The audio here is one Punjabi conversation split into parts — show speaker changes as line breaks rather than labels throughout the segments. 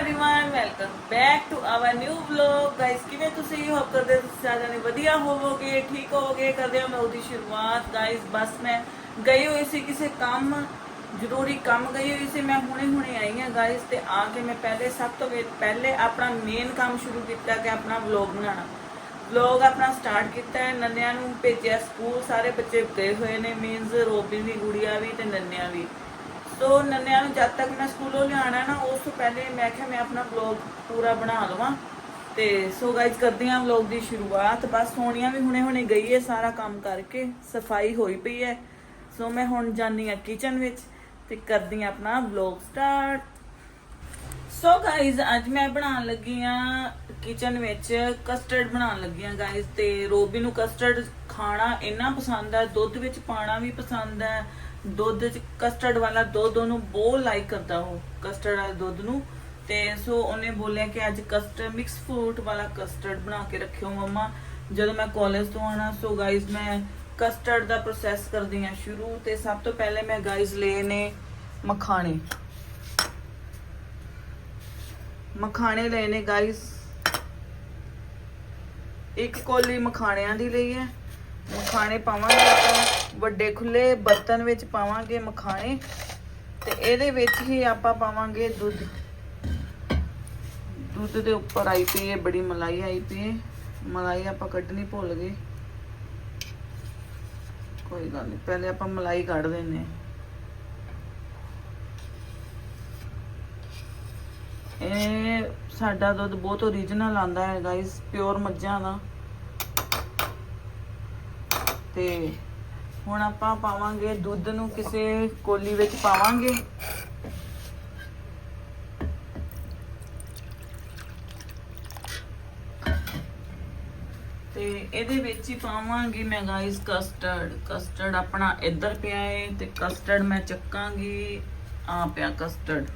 everyone welcome back to our new vlog guys ਕਿਵੇਂ ਤੁਸੀਂ ਹੋਪ ਕਰਦੇ ਹੋ ਤੁਸੀਂ ਸਾਰਿਆਂ ਨੇ ਵਧੀਆ ਹੋਵੋਗੇ ਠੀਕ ਹੋਵੋਗੇ ਕਰਦੇ ਹਾਂ ਵਲੌਗ ਦੀ ਸ਼ੁਰੂਆਤ ਗਾਇਸ ਬਸ ਮੈਂ ਗਈ ਹੋਈ ਸੀ ਕਿਸੇ ਕੰਮ ਜ਼ਰੂਰੀ ਕੰਮ ਗਈ ਹੋਈ ਸੀ ਮੈਂ ਹੁਣੇ ਹੁਣੇ ਆਈ ਹਾਂ ਗਾਇਸ ਤੇ ਆ ਕੇ ਮੈਂ ਪਹਿਲੇ ਸਭ ਤੋਂ ਪਹਿ- ਪਹਿਲੇ ਆਪਣਾ ਮੇਨ ਕੰਮ ਸ਼ੁਰੂ ਕੀਤਾ ਕਿ ਆਪਣਾ ਵਲੌਗ ਬਣਾਉਣਾ ਵਲੌਗ ਆਪਣਾ ਸਟਾਰਟ ਕੀਤਾ ਹੈ ਨੰਨਿਆਂ ਨੂੰ ਭੇਜਿਆ ਸਕੂਲ ਸਾਰੇ ਬੱਚੇ ਗਏ ਹੋਏ ਨੇ ਮੀਨਸ ਰੋਬੀ ਦੀ ਗੁੜੀਆ ਵੀ ਤੇ ਨੰਨਿਆਂ ਵੀ ਸੋ ਨੰਨਿਆਂ ਨੂੰ ਜਦ ਤੱਕ ਮੈਂ ਸਕੂਲੋਂ ਲਿਆਣਾ ਨਾ, ਉਸ ਤੋਂ ਪਹਿਲੇ ਮੈਂ ਕਿਹਾ ਮੈਂ ਆਪਣਾ ਵਲੌਗ ਪੂਰਾ ਬਣਾ ਲਵਾਂ। ਤੇ ਸੋ ਗਾਇਜ਼ ਕਰਦੀ ਹਾਂ ਵਲੌਗ ਦੀ ਸ਼ੁਰੂਆਤ। ਬਸ ਸੋਨੀਆ ਵੀ ਹੁਣੇ ਹੁਣੇ ਗਈ ਹੈ ਸਾਰਾ ਕੰਮ ਕਰਕੇ, ਸਫ਼ਾਈ ਹੋਈ ਪਈ ਹੈ। ਸੋ ਮੈਂ ਹੁਣ ਜਾਨੀ ਆ ਕਿਚਨ ਵਿੱਚ ਤੇ ਕਰਦੀ ਹਾਂ ਆਪਣਾ ਵਲੌਗ ਸਟਾਰਟ ਸੋ ਗਾਇਜ਼ ਅੱਜ ਮੈਂ ਬਣਾਉਣ ਲੱਗੀ ਆ ਕਿਚਨ ਵਿੱਚ ਕਸਟਰਡ ਬਣਾਉਣ ਲੱਗੀ ਆ ਗਾਇਜ਼ ਤੇ ਰੋਬੀ ਨੂੰ ਕਸਟਰਡ ਖਾਣਾ ਇੰਨਾ ਪਸੰਦ ਹੈ, ਦੁੱਧ ਵਿੱਚ ਪਾਣਾ ਵੀ ਪਸੰਦ ਹੈ ਦੁੱਧ ਚ ਕਸਟਰਡ ਵਾਲਾ ਦੁੱਧ ਉਹਨੂੰ ਬਹੁਤ ਲਾਈਕ ਕਰਦਾ ਉਹ ਕਸਟਰਡ ਵਾਲੇ ਦੁੱਧ ਨੂੰ। ਤੇ ਸੋ ਉਹਨੇ ਬੋਲਿਆ ਕਿ ਅੱਜ ਕਸਟਰਡ ਮਿਕਸ ਫਰੂਟ ਵਾਲਾ ਕਸਟਰਡ ਬਣਾ ਕੇ ਰੱਖਿਓ ਮੰਮਾ। ਜਦੋਂ ਮੈਂ ਕਾਲਜ ਤੋਂ ਆਣਾ ਸੋ ਗਾਇਜ਼ ਮੈਂ ਕਸਟਰਡ ਦਾ ਪ੍ਰੋਸੈਸ ਕਰਦੀ ਆ ਸ਼ੁਰੂ। ਤੇ ਸਭ ਤੋਂ ਪਹਿਲੇ ਮੈਂ ਗਾਇਜ਼ ਲਏ ਨੇ ਮਖਾਣੇ। ਮਖਾਣੇ ਲਏ ਨੇ ਗਾਇਸ ਇੱਕ ਕੋਲੀ ਮਖਾਣਿਆਂ ਦੀ ਲਈ ਹੈ। ਮਖਾਣੇ ਪਾਵਾਂਗੇ ਆਪਾਂ। ਵੱਡੇ ਖੁੱਲੇ ਬਰਤਨ ਵਿੱਚ ਪਾਵਾਂਗੇ ਮਖਾਣੇ ਤੇ ਇਹਦੇ ਵਿੱਚ ਹੀ ਆਪਾਂ ਪਾਵਾਂਗੇ ਦੁੱਧ। ਦੁੱਧ ਦੇ ਉੱਪਰ ਆਈ ਪਈ ਹੈ, ਬੜੀ ਮਲਾਈ ਆਈ ਪਈ ਹੈ। ਮਲਾਈ ਆਪਾਂ ਕੱਢਣੀ ਭੁੱਲ ਗਏ। ਕੋਈ ਗੱਲ ਨਹੀਂ, ਪਹਿਲੇ ਆਪਾਂ ਮਲਾਈ ਕੱਢ ਦਿੰਨੇ ਇਹ ਸਾਡਾ ਦੁੱਧ ਬਹੁਤ ਓਰੀਜਨਲ ਆਂਦਾ ਹੈ ਗਾਇਸ ਪਿਓਰ ਮੱਝਾਂ ਦਾ। ਤੇ ਹੁਣ ਆਪਾਂ ਪਾਵਾਂਗੇ ਦੁੱਧ ਨੂੰ ਕਿਸੇ ਕੋਲੀ ਵਿੱਚ ਪਾਵਾਂਗੇ। ਤੇ ਇਹਦੇ ਵਿੱਚ ਹੀ ਪਾਵਾਂਗੀ ਮੈਂ ਗਾਇਸ ਕਸਟਰਡ ਕਸਟਰਡ ਆਪਣਾ ਇੱਧਰ ਪਿਆ ਹੈ ਤੇ ਕਸਟਰਡ ਮੈਂ ਚੱਕਾਂਗੀ ਆ ਪਿਆ ਕਸਟਰਡ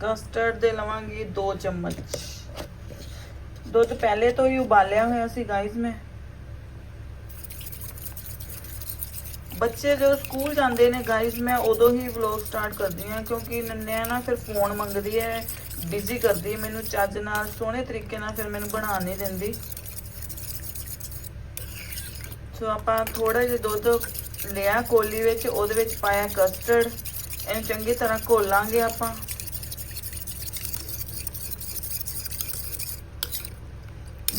ਕਸਟਰਡ ਦੇ ਲਵਾਂਗੀ 2 ਚਮਚ। ਦੁੱਧ ਪਹਿਲੇ ਤੋਂ ਹੀ ਉਬਾਲਿਆ ਹੋਇਆ ਸੀ ਗਾਇਸ ਮੈਂ। ਬੱਚੇ ਜਦੋਂ ਸਕੂਲ ਜਾਂਦੇ ਨੇ ਗਾਇਸ ਮੈਂ ਉਦੋਂ ਹੀ ਵਲੌਗ ਸਟਾਰਟ ਕਰਦੀ ਹਾਂ ਕਿਉਂਕਿ ਨੰਨਿਆ ਨਾ ਫਿਰ ਫੋਨ ਮੰਗਦੀ ਹੈ ਬਿਜ਼ੀ ਕਰਦੀ ਮੈਨੂੰ ਚੱਜ ਨਾਲ ਸੋਹਣੇ ਤਰੀਕੇ ਨਾਲ ਫਿਰ ਮੈਨੂੰ ਬਣਾ ਨਹੀਂ ਦਿੰਦੀ। ਸੋ ਆਪਾਂ ਥੋੜਾ ਜਿਹਾ ਦੁੱਧ ਲਿਆ, ਕੋਲੀ ਵਿੱਚ, ਉਹਦੇ ਵਿੱਚ ਪਾਇਆ ਕਸਟਰਡ ਇਹਨੂੰ ਚੰਗੀ ਤਰ੍ਹਾਂ ਘੋਲਾਂਗੇ ਆਪਾਂ।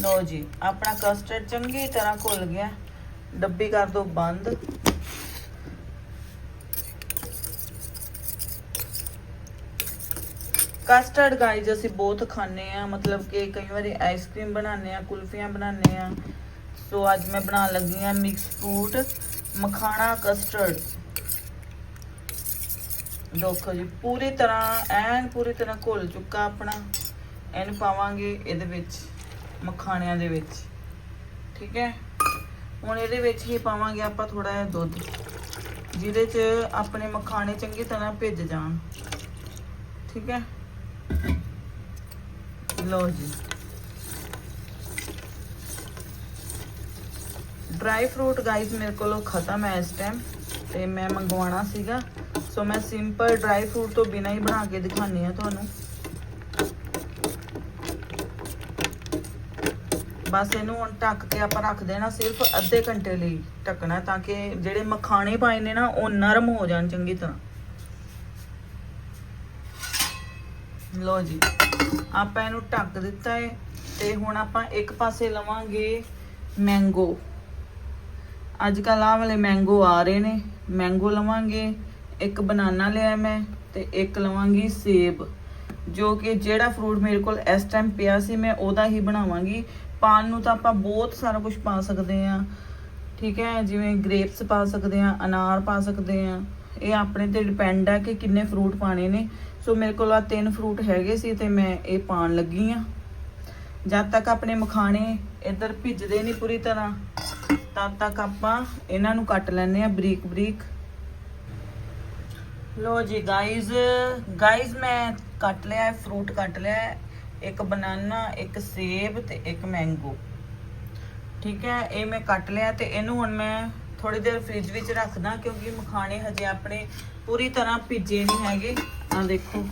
ਲੋ ਜੀ, ਆਪਣਾ ਕਸਟਰਡ ਚੰਗੀ ਤਰ੍ਹਾਂ ਘੁਲ ਗਿਆ। ਡੱਬੀ ਕਰ ਦੋ ਬੰਦ। ਕਸਟਰਡ ਗਾਈਜ਼ ਅਸੀਂ ਬਹੁਤ ਖਾਂਦੇ ਆ ਮਤਲਬ ਕਿ ਕਈ ਵਾਰੀ ਆਈਸਕ੍ਰੀਮ ਬਣਾਉਂਦੇ ਆ ਕੁਲਫੀਆਂ ਬਣਾਉਂਦੇ ਆ ਸੋ ਅੱਜ ਮੈਂ ਬਣਾਉਣ ਲੱਗੀ ਆ ਮਿਕਸ ਫਰੂਟ ਮਖਾਣਾ ਕਸਟਰਡ ਦੇਖੋ ਜੀ, ਪੂਰੀ ਤਰ੍ਹਾਂ, ਐਨ ਪੂਰੀ ਤਰ੍ਹਾਂ ਘੁਲ ਚੁੱਕਾ ਆਪਣਾ। ਇਹਨੂੰ ਪਾਵਾਂਗੇ ਇਹਦੇ ਵਿੱਚ। ਮਖਾਣਿਆਂ ਦੇ ਵਿੱਚ। ਠੀਕ ਹੈ? ਹੁਣ ਇਹਦੇ ਵਿੱਚ ਹੀ ਪਾਵਾਂਗੇ ਆਪਾਂ ਥੋੜਾ ਜਿਹਾ ਦੁੱਧ, ਜਿਹਦੇ 'ਚ ਆਪਣੇ ਮਖਾਣੇ ਚੰਗੀ ਤਰ੍ਹਾਂ ਭਿੱਜ ਜਾਣ। ਠੀਕ ਹੈ? ਲਓ ਜੀ। ਡਰਾਈ ਫਰੂਟ ਗਾਈਜ਼ ਮੇਰੇ ਕੋਲੋਂ ਖਤਮ ਹੈ ਇਸ ਟਾਈਮ ਤੇ ਮੈਂ ਮੰਗਵਾਉਣਾ ਸੀਗਾ। ਸੋ ਮੈਂ ਸਿੰਪਲ ਡਰਾਈ ਫਰੂਟ ਤੋਂ ਬਿਨਾਂ ਹੀ ਬਣਾ ਕੇ ਦਿਖਾਉਂਦੀ ਆ ਤੁਹਾਨੂੰ। ਬਸ ਇਹਨੂੰ ਹੁਣ ਢੱਕ ਕੇ ਆਪਾਂ ਰੱਖ ਦੇਣਾ ਸਿਰਫ ਅੱਧੇ ਘੰਟੇ ਲਈ ਢੱਕਣਾ ਤਾਂ ਕਿ ਜਿਹੜੇ ਮਖਾਣੇ ਪਾਏ ਨੇ ਨਾ, ਉਹ ਨਰਮ ਹੋ ਜਾਣ ਚੰਗੀ ਤਰ੍ਹਾਂ। ਲੋ ਜੀ, ਆਪਾਂ ਇਹਨੂੰ ਢੱਕ ਦਿੱਤਾ ਹੈ ਤੇ ਹੁਣ ਆਪਾਂ ਇੱਕ ਪਾਸੇ ਲਵਾਂਗੇ ਮੈਂਗੋ। ਅੱਜ ਕੱਲ ਆਹ ਵਾਲੇ ਮੈਂਗੋ ਆ ਰਹੇ ਨੇ। ਮੈਂਗੋ ਲਵਾਂਗੇ, ਇੱਕ ਬਨਾਨਾ ਲਿਆ ਮੈਂ ਤੇ ਇੱਕ ਲਵਾਂਗੀ ਸੇਬ। ਜੋ ਕਿ ਜਿਹੜਾ ਫਰੂਟ ਮੇਰੇ ਕੋਲ ਇਸ ਟਾਈਮ ਪਿਆ ਸੀ, ਮੈਂ ਉਹਦਾ ਹੀ ਬਣਾਵਾਂਗੀ। ਪਾਣ ਨੂੰ ਤਾਂ ਆਪਾਂ ਬਹੁਤ ਸਾਰਾ ਕੁਝ ਪਾ ਸਕਦੇ ਆ ਠੀਕ ਹੈ, ਜਿਵੇਂ ਗ੍ਰੇਪਸ ਪਾ ਸਕਦੇ ਆ ਅਨਾਰ ਪਾ ਸਕਦੇ ਆ ਇਹ ਆਪਣੇ ਤੇ ਡਿਪੈਂਡ ਹੈ ਕਿ ਕਿੰਨੇ ਫਰੂਟ ਪਾਣੇ ਨੇ। ਸੋ ਮੇਰੇ ਕੋਲ ਆ ਤਿੰਨ ਫਰੂਟ ਹੈਗੇ ਸੀ ਤੇ ਮੈਂ ਇਹ ਪਾਣ ਲੱਗੀ ਆ ਜਦ ਤੱਕ ਆਪਣੇ ਮਖਾਣੇ ਇੱਧਰ ਭਿੱਜਦੇ ਨਹੀਂ ਪੂਰੀ ਤਰ੍ਹਾਂ, ਤਦ ਤੱਕ ਆਪਾਂ ਇਹਨਾਂ ਨੂੰ ਕੱਟ ਲੈਣੇ ਆ ਬਰੀਕ ਬਰੀਕ। ਲੋ ਜੀ ਗਾਇਜ਼ ਗਾਇਜ਼ ਮੈਂ ਕੱਟ ਲਿਆ ਫਰੂਟ ਕੱਟ ਲਿਆ। ਇੱਕ ਬਨਾਨਾ, ਇੱਕ ਸੇਬ ਤੇ ਇੱਕ ਮੈਂਗੋ ਠੀਕ ਹੈ, ਇਹ ਮੈਂ ਕੱਟ ਲਿਆ ਤੇ ਇਹਨੂੰ ਹੁਣ ਮੈਂ ਥੋੜੀ ਦੇਰ ਫ੍ਰਿਜ ਵਿੱਚ ਰੱਖਦਾ ਕਿਉਂਕਿ ਮਖਾਣੇ ਹਜੇ ਆਪਣੇ ਪੂਰੀ ਤਰ੍ਹਾਂ ਭਿੱਜੇ ਨਹੀਂ ਹੈਗੇ। ਆ ਦੇਖੋ।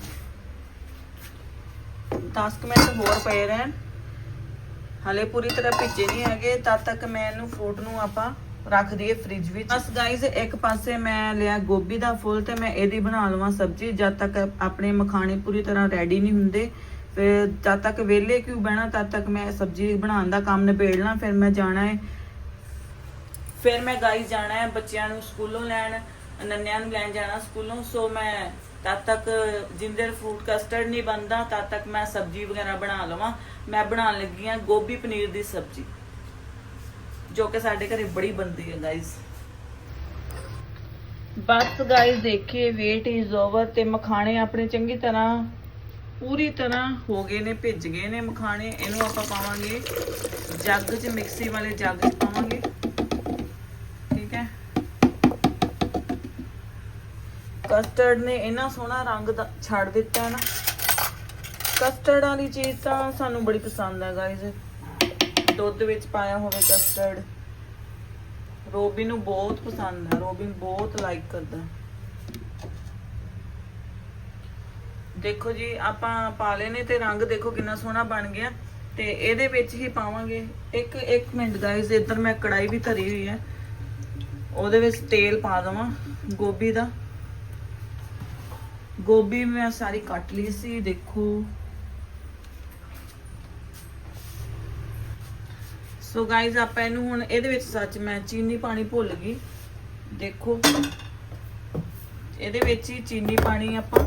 10 ਮਿੰਟ ਹੋਰ ਪਏ ਰਹਿਣ। ਹਲੇ ਪੂਰੀ ਤਰ੍ਹਾਂ ਭਿੱਜੇ ਨਹੀਂ ਹੈਗੇ, ਤਦ ਤੱਕ ਮੈਂ ਇਹਨੂੰ ਫਰੂਟ ਨੂੰ ਆਪਾਂ ਰੱਖ ਦਈਏ ਫ੍ਰਿਜ ਵਿੱਚ। ਬਸ ਗਾਇਜ਼ ਇੱਕ ਪਾਸੇ ਮੈਂ ਲਿਆ ਗੋਭੀ ਦਾ ਫੁੱਲ ਤੇ ਮੈਂ ਇਹਦੀ ਬਣਾ ਲਵਾਂ ਸਬਜ਼ੀ, ਜਦ ਤੱਕ ਆਪਣੇ ਮਖਾਣੇ ਪੂਰੀ ਤਰ੍ਹਾਂ ਰੈਡੀ ਨਹੀਂ ਹੁੰਦੇ। ਫਿਰ ਜਦ ਤੱਕ ਵਿਹਲੇ ਕਿਉਂ ਬਹਿਣਾ, ਤਦ ਤੱਕ ਮੈਂ ਸਬਜ਼ੀ ਬਣਾਉਣ ਦਾ ਕੰਮ ਨਿਬੇੜਨਾ, ਫਿਰ ਮੈਂ ਜਾਣਾ ਹੈ। ਫਿਰ ਮੈਂ ਗਾਇਜ਼ ਜਾਣਾ ਹੈ ਬੱਚਿਆਂ ਨੂੰ ਸਕੂਲੋਂ ਲੈਣ, ਨੰਨਿਆਂ ਨੂੰ ਲੈਣ ਜਾਣਾ ਸਕੂਲੋਂ। ਸੋ ਮੈਂ ਤਦ ਤੱਕ ਜਿੰਦਰ ਫਰੂਟ ਕਸਟਰਡ ਨਹੀਂ ਬਣਦਾ, ਤਦ ਤੱਕ ਮੈਂ ਸਬਜ਼ੀ ਵਗੈਰਾ ਬਣਾ ਲਵਾਂ। ਮੈਂ ਬਣਾਉਣ ਲੱਗੀ ਹਾਂ ਗੋਭੀ ਪਨੀਰ ਦੀ ਸਬਜ਼ੀ, ਜੋ ਕਿ ਸਾਡੇ ਘਰੇ ਬੜੀ ਬਣਦੀ ਹੈ ਗਾਇਜ਼ ਬਸ ਗਾਇਜ਼ ਦੇਖੀਏ ਵੇਟ ਇਜ਼ ਓਵਰ ਤੇ ਮਖਾਣੇ ਆਪਣੇ ਚੰਗੀ ਤਰ੍ਹਾਂ ਪੂਰੀ ਤਰ੍ਹਾਂ ਹੋ ਗਏ ਨੇ, ਭਿੱਜ ਗਏ ਨੇ ਮਖਾਣੇ। ਇਹਨੂੰ ਆਪਾਂ ਪਾਵਾਂਗੇ ਜੱਗ 'ਚ, ਮਿਕਸੀ ਵਾਲੇ ਜੱਗ 'ਚ ਪਾਵਾਂਗੇ। ਠੀਕ ਹੈ? ਕਸਟਰਡ ਨੇ ਇੰਨਾ ਸੋਹਣਾ ਰੰਗ ਦਾ ਛੱਡ ਦਿੱਤਾ ਨਾ। ਕਸਟਰਡ ਵਾਲੀ ਚੀਜ਼ ਤਾਂ ਸਾਨੂੰ ਬੜੀ ਪਸੰਦ ਹੈ ਗਾਇਜ਼ ਦੁੱਧ ਵਿੱਚ ਪਾਇਆ ਹੋਵੇ ਕਸਟਰਡ ਰੋਬਿਨ ਨੂੰ ਬਹੁਤ ਪਸੰਦ ਹੈ ਰੋਬਿਨ ਬਹੁਤ ਲਾਈਕ ਕਰਦਾ ਹੈ ਦੇਖੋ ਜੀ, ਆਪਾਂ ਪਾ ਲਏ ਨੇ ਤੇ ਰੰਗ ਦੇਖੋ ਕਿੰਨਾ ਸੋਹਣਾ ਬਣ ਗਿਆ ਤੇ ਇਹਦੇ ਵਿੱਚ ਹੀ ਪਾਵਾਂਗੇ। ਇੱਕ ਇੱਕ ਮਿੰਟ ਗਾਇਜ਼ ਇੱਧਰ ਮੈਂ ਕੜਾਈ ਵੀ ਧਰੀ ਹੋਈ ਹੈ। ਉਹਦੇ ਵਿੱਚ ਤੇਲ ਪਾ ਦਵਾਂ, ਗੋਭੀ ਦਾ। ਗੋਭੀ ਮੈਂ ਸਾਰੀ ਕੱਟ ਲਈ ਸੀ, ਦੇਖੋ। ਸੋ ਗਾਇਜ਼ ਆਪਾਂ ਇਹਨੂੰ ਹੁਣ ਇਹਦੇ ਵਿੱਚ ਸੱਚ ਮੈਂ ਚੀਨੀ ਪਾਣੀ ਭੁੱਲ ਗਈ। ਦੇਖੋ। ਇਹਦੇ ਵਿੱਚ ਹੀ ਚੀਨੀ ਪਾਣੀ ਆਪਾਂ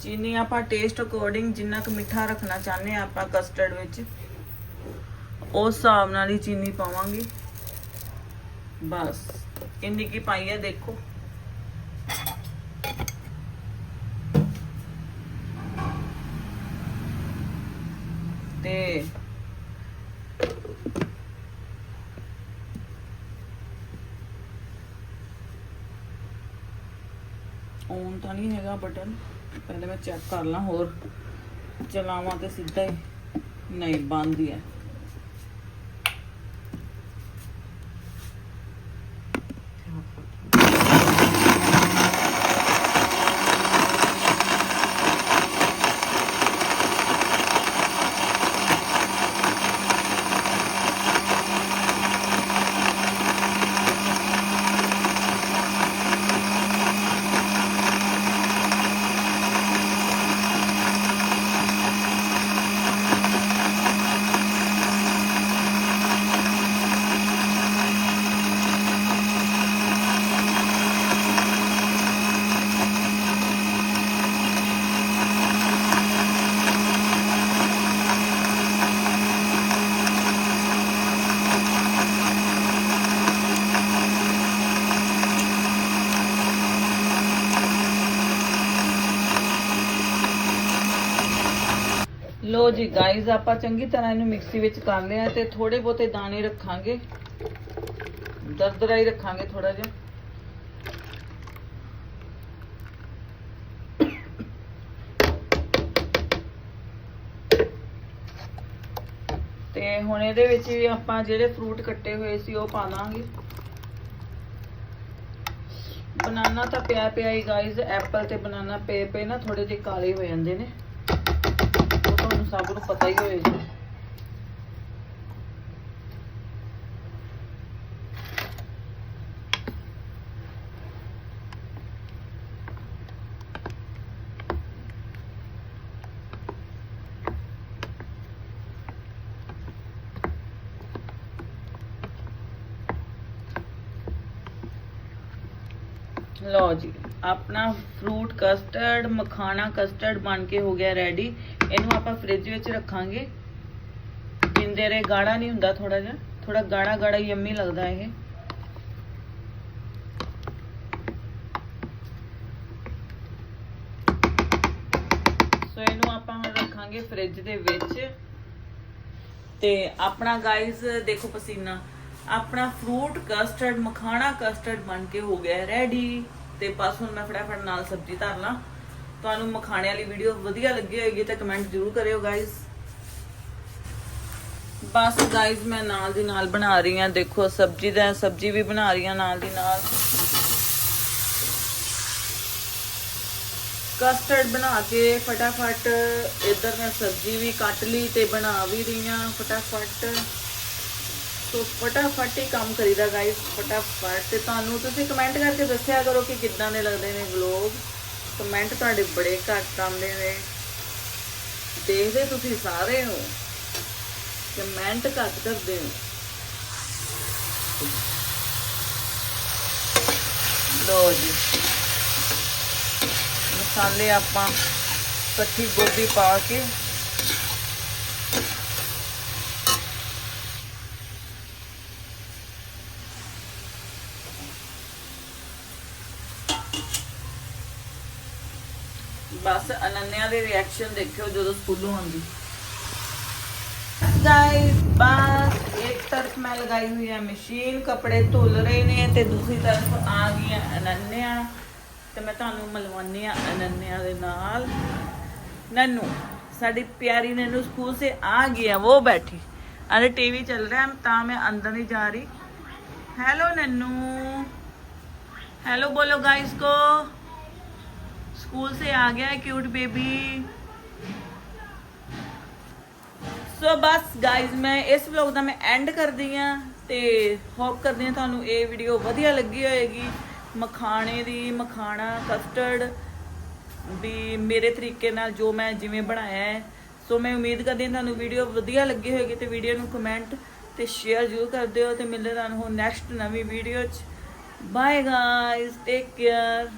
ਚੀਨੀ ਆਪਾਂ ਟੇਸਟ ਅਕੋਰਡਿੰਗ ਜਿੰਨਾ ਕੁ ਮਿੱਠਾ ਰੱਖਣਾ ਚਾਹੁੰਦੇ ਆ ਆਪਾਂ ਕਸਟਰਡ ਵਿੱਚ, ਉਸ ਹਿਸਾਬ ਨਾਲ ਹੀ ਚੀਨੀ ਪਾਵਾਂਗੇ। ਬਸ, ਇੰਨੀ ਕੀ ਪਾਈ ਹੈ ਦੇਖੋ। ਤੇ ਔਨ ਤਾਂ ਨਹੀਂ ਹੈਗਾ ਬਟਨ। ਪਹਿਲੇ ਮੈਂ ਚੈੱਕ ਕਰ ਲਾਂ ਹੋਰ ਚਲਾਵਾਂ ਤੇ ਸਿੱਧਾ ਹੀ ਨਹੀਂ ਬੰਦ ਹੀ ਹੈ। ਲੋ ਜੀ ਗਾਈਜ਼ ਆਪਾਂ ਚੰਗੀ ਤਰ੍ਹਾਂ ਇਹਨੂੰ ਮਿਕਸੀ ਵਿੱਚ ਕਰ ਲਿਆ ਤੇ ਥੋੜੇ ਬਹੁਤੇ ਦਾਣੇ ਰੱਖਾਂਗੇ। ਦਰਦਰਾ ਹੀ ਰੱਖਾਂਗੇ ਥੋੜਾ ਜਿਹਾ। ਤੇ ਹੁਣ ਇਹਦੇ ਵਿੱਚ ਵੀ ਆਪਾਂ ਜਿਹੜੇ ਫਰੂਟ ਕੱਟੇ ਹੋਏ ਸੀ ਉਹ ਪਾ ਦਾਂਗੇ ਬਨਾਨਾ ਤਾਂ ਪਿਆ ਪਿਆ ਹੀ ਗਾਈਜ਼ ਐਪਲ ਤੇ ਬਨਾਨਾ ਪਏ ਪਏ ਨਾ ਥੋੜੇ ਜਿਹੇ ਕਾਲੇ ਹੋ ਜਾਂਦੇ ਨੇ। ਸਭ ਨੂੰ ਪਤਾ ਹੀ ਹੋਏਗਾ ਲਓ ਜੀ, ਆਪਣਾ ਫਰੂਟ ਕਸਟਰਡ ਮਖਾਣਾ ਕਸਟਰਡ ਬਣ ਕੇ ਹੋ ਗਿਆ ਰੈਡੀ ਇਹਨੂੰ ਆਪਾਂ ਫ੍ਰਿਜ ਵਿੱਚ ਰੱਖਾਂਗੇ। ਜਿੰਦੇ ਰੇ ਗਾੜਾ ਨਹੀਂ ਹੁੰਦਾ ਥੋੜਾ ਜਿਹਾ ਥੋੜਾ ਗਾੜਾ ਗਾੜਾ ਯੰਮੀ ਲੱਗਦਾ ਇਹ। ਸੋ ਇਹਨੂੰ ਆਪਾਂ ਹੁਣ ਰੱਖਾਂਗੇ ਫ੍ਰਿਜ ਦੇ ਵਿੱਚ। ਤੇ ਆਪਣਾ ਗਾਇਸ ਦੇਖੋ ਪਸੀਨਾ। ਆਪਣਾ ਫਰੂਟ ਕਸਟਰਡ ਮਖਾਣਾ ਕਸਟਰਡ ਬਣ ਕੇ ਹੋ ਗਿਆ ਰੈਡੀ ਤੇ ਬਸ ਹੁਣ ਮੈਂ ਫਟਾਫਟ ਨਾਲ ਸਬਜ਼ੀ ਧਰ ਲਾਂ। ਤੁਹਾਨੂੰ ਮਖਾਣੇ ਵਾਲੀ ਵੀਡੀਓ ਵਧੀਆ ਲੱਗੀ ਹੋਏਗੀ ਤਾਂ ਕਮੈਂਟ ਜ਼ਰੂਰ ਕਰਿਓ ਗਾਇਸ ਬਸ ਗਾਇਜ਼ ਮੈਂ ਨਾਲ ਦੀ ਨਾਲ ਬਣਾ ਰਹੀ ਹਾਂ। ਦੇਖੋ, ਸਬਜ਼ੀ ਦਾ, ਸਬਜ਼ੀ ਵੀ ਬਣਾ ਰਹੀ ਹਾਂ ਨਾਲ ਦੀ ਨਾਲ। ਕਸਟਰਡ ਬਣਾ ਕੇ ਫਟਾਫਟ ਇੱਧਰ ਮੈਂ ਸਬਜ਼ੀ ਵੀ ਕੱਟ ਲਈ ਤੇ ਬਣਾ ਵੀ ਰਹੀ ਹਾਂ ਫਟਾਫਟ। ਸੋ ਫਟਾਫਟ ਹੀ ਕੰਮ ਕਰੀਦਾ ਗਾਇਸ ਫਟਾਫਟ। ਤੇ ਤੁਹਾਨੂੰ ਤੁਸੀਂ ਕਮੈਂਟ ਕਰਕੇ ਦੱਸਿਆ ਕਰੋ ਕਿ ਕਿੱਦਾਂ ਦੇ ਲੱਗਦੇ ਨੇ ਵਲੌਗ ਕਮੈਂਟ ਤੁਹਾਡੇ ਬੜੇ ਘੱਟ ਆਉਂਦੇ ਨੇ। ਦੇਖਦੇ ਤੁਸੀਂ ਸਾਰੇ ਹੋ। ਕਮੈਂਟ ਘੱਟ ਕਰਦੇ ਹੋ। ਲੋ ਜੀ। ਮਸਾਲੇ ਆਪਾਂ ਕੱਚੀ ਗੋਭੀ ਪਾ ਕੇ ਬਸ ਅਨੰਨਿਆ ਦੇ ਰਿਐਕਸ਼ਨ ਦੇਖਿਓ ਜਦੋਂ ਸਕੂਲੋਂ ਆਉਂਦੀ। ਗਾਇਸ ਬਸ ਇੱਕ ਤਰਫ ਮੈਂ ਲਗਾਈ ਹੋਈ ਹੈ ਮਸ਼ੀਨ ਕੱਪੜੇ ਧੁੱਲ ਰਹੇ ਨੇ ਤੇ ਦੂਸਰੀ ਤਰਫ ਆ ਗਈ ਹੈ ਅਨੰਨਿਆ। ਤੇ ਮੈਂ ਤੁਹਾਨੂੰ ਮਿਲਵਾਨੀ ਆ ਅਨੰਨਿਆ ਦੇ ਨਾਲ। ਨੰਨੂ, ਸਾਡੀ ਪਿਆਰੀ ਨਨੂ ਸਕੂਲ ਸੇ ਆ ਗਈ ਆ ਉਹ ਬੈਠੀ। ਅਰੇ ਟੀਵੀ ਚੱਲ ਰਿਹਾ, ਤਾਂ ਮੈਂ ਅੰਦਰ ਨਹੀਂ ਜਾ ਰਹੀ। ਹੈਲੋ ਨਨੂ। ਹੈਲੋ ਬੋਲੋ ਗਾਇਸ ਕੋ। स्कूल से आ गया है क्यूट बेबी ਸੋ ਬਸ ਗਾਇਜ਼ ਮੈਂ ਇਸ ਵਲੌਗ ਦਾ ਮੈਂ ਐਂਡ ਕਰਦੀ ਆ ਤੇ ਹੋਪ ਕਰਦੀ ਆ ਤੁਹਾਨੂੰ ਇਹ ਵੀਡੀਓ ਵਧੀਆ ਲੱਗੀ ਹੋਏਗੀ ਮਖਾਣੇ ਦੀ ਮਖਾਣਾ ਕਸਟਰਡ ਵੀ ਮੇਰੇ ਤਰੀਕੇ ਨਾਲ ਜੋ ਮੈਂ ਜਿਵੇਂ ਬਣਾਇਆ ਹੈ ਸੋ ਮੈਂ ਉਮੀਦ ਕਰਦੀ ਹਾਂ ਤੁਹਾਨੂੰ ਵੀਡੀਓ ਵਧੀਆ ਲੱਗੀ ਹੋਏਗੀ ਤੇ ਵੀਡੀਓ ਨੂੰ ਕਮੈਂਟ ਤੇ ਸ਼ੇਅਰ ਜ਼ਰੂਰ ਕਰ ਦਿਓ ਤੇ ਮਿਲਦੇ ਤੁਹਾਨੂੰ ਨੈਕਸਟ ਨਵੀਂ ਵੀਡੀਓ ਚ ਬਾਏ ਗਾਇਜ਼ ਟੇਕ ਕੇਅਰ